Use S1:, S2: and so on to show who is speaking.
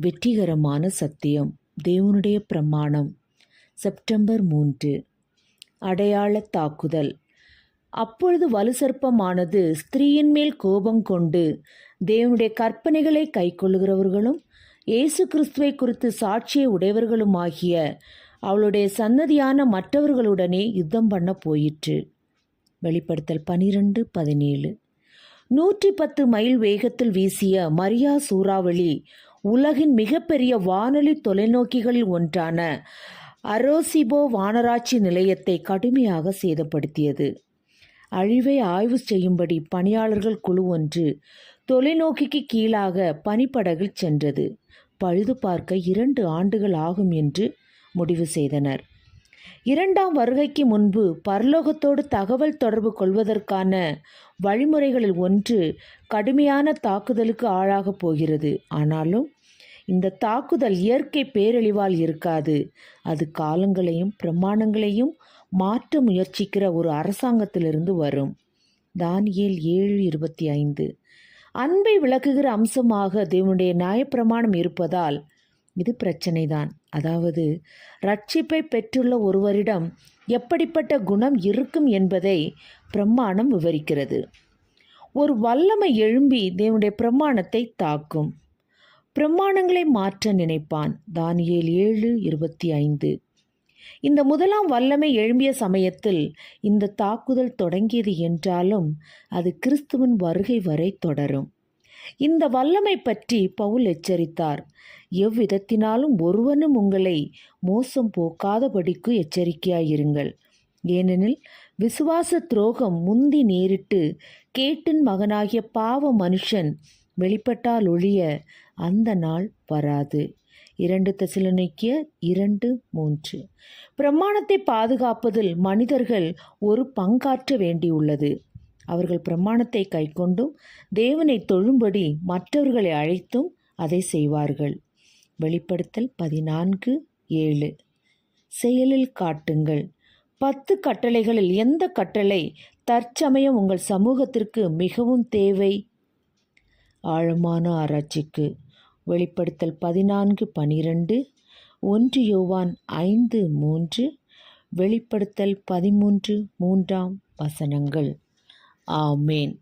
S1: வெற்றிகரமான சத்தியம் தேவனுடைய பிரமாணம். செப்டம்பர் மூன்று. அடையாள தாக்குதல். அப்பொழுது வலுசற்பமானது ஸ்திரீயின் மேல் கோபம் கொண்டு தேவனுடைய கற்பனைகளை கைக்கொள்ளுகிறவர்களும் இயேசு கிறிஸ்துவை குறித்து சாட்சியை உடையவர்களுமாகிய அவளுடைய சன்னதியான மற்றவர்களுடனே யுத்தம் பண்ண போயிற்று. வெளிப்படுத்தல் பனிரெண்டு பதினேழு. நூற்றி பத்து மைல் வேகத்தில் வீசிய மரியா சூறாவளி உலகின் மிகப்பெரிய வானொலி தொலைநோக்கிகளில் ஒன்றான அரோசிபோ வானராட்சி நிலையத்தை கடுமையாக சேதப்படுத்தியது. அழிவை ஆய்வு செய்யும்படி பணியாளர்கள் குழு ஒன்று தொலைநோக்கிக்கு கீழாக பனிப்படகில் சென்றது. பழுது பார்க்க இரண்டு ஆண்டுகள் ஆகும் என்று முடிவு செய்தனர். இரண்டாம் வருகைக்கு முன்பு பரலோகத்தோடு தகவல் தொடர்பு கொள்வதற்கான வழிமுறைகளில் ஒன்று கடுமையான தாக்குதலுக்கு ஆளாகப் போகிறது. ஆனாலும் இந்த தாக்குதல் இயற்கை பேரழிவால் இருக்காது. அது காலங்களையும் பிரமாணங்களையும் மாற்ற முயற்சிக்கிற ஒரு அரசாங்கத்திலிருந்து வரும். தானியல் ஏழு இருபத்தி ஐந்து. அன்பை விளக்குகிற அம்சமாக தேவனுடைய நியாயப்பிரமாணம் இருப்பதால் இது பிரச்சனைதான். அதாவது ரட்சிப்பை பெற்றுள்ள ஒருவரிடம் எப்படிப்பட்ட குணம் இருக்கும் என்பதை பிரமாணம் விவரிக்கிறது. ஒரு வல்லமை எழும்பி தேவனுடைய பிரமாணத்தை தாக்கும். பிரமாணங்களை மாற்ற நினைப்பான். தானியேல் ஏழு இருபத்தி ஐந்து. இந்த முதலாம் வல்லமை எழும்பிய சமயத்தில் இந்த தாக்குதல் தொடங்கியது என்றாலும் அது கிறிஸ்துவின் வருகை வரை தொடரும். இந்த வல்லமை பற்றி பவுல் எச்சரித்தார். எவ்விதத்தினாலும் ஒருவனும் உங்களை மோசம் போக்காதபடிக்கு எச்சரிக்கையாயிருங்கள். ஏனெனில் விசுவாச துரோகம் முந்தி நேரிட்டு கேட்டின் மகனாகிய பாவ மனுஷன் வெளிப்பட்டால் ஒழிய அந்த நாள் வராது. இரண்டு தசிலனைக்கிய இரண்டு மூன்று. பிரமாணத்தை பாதுகாப்பதில் மனிதர்கள் ஒரு பங்காற்ற வேண்டியுள்ளது. அவர்கள் பிரமாணத்தை கைக்கொண்டும் தேவனை தொழும்படி மற்றவர்களை அழைத்தும் அதை செய்வார்கள். வெளிப்படுத்தல் பதினான்கு ஏழு. செயலில் காட்டுங்கள். பத்து கட்டளைகளில் எந்த கட்டளை தற்சமயம் உங்கள் சமூகத்திற்கு மிகவும் தேவை? ஆழமான ஆராய்ச்சிக்கு. வெளிப்படுத்தல் பதினான்கு பனிரெண்டு. ஒன்று யோவான் ஐந்து மூன்று. வெளிப்படுத்தல் பதிமூன்று மூன்றாம் வசனங்கள். ஆமேன்.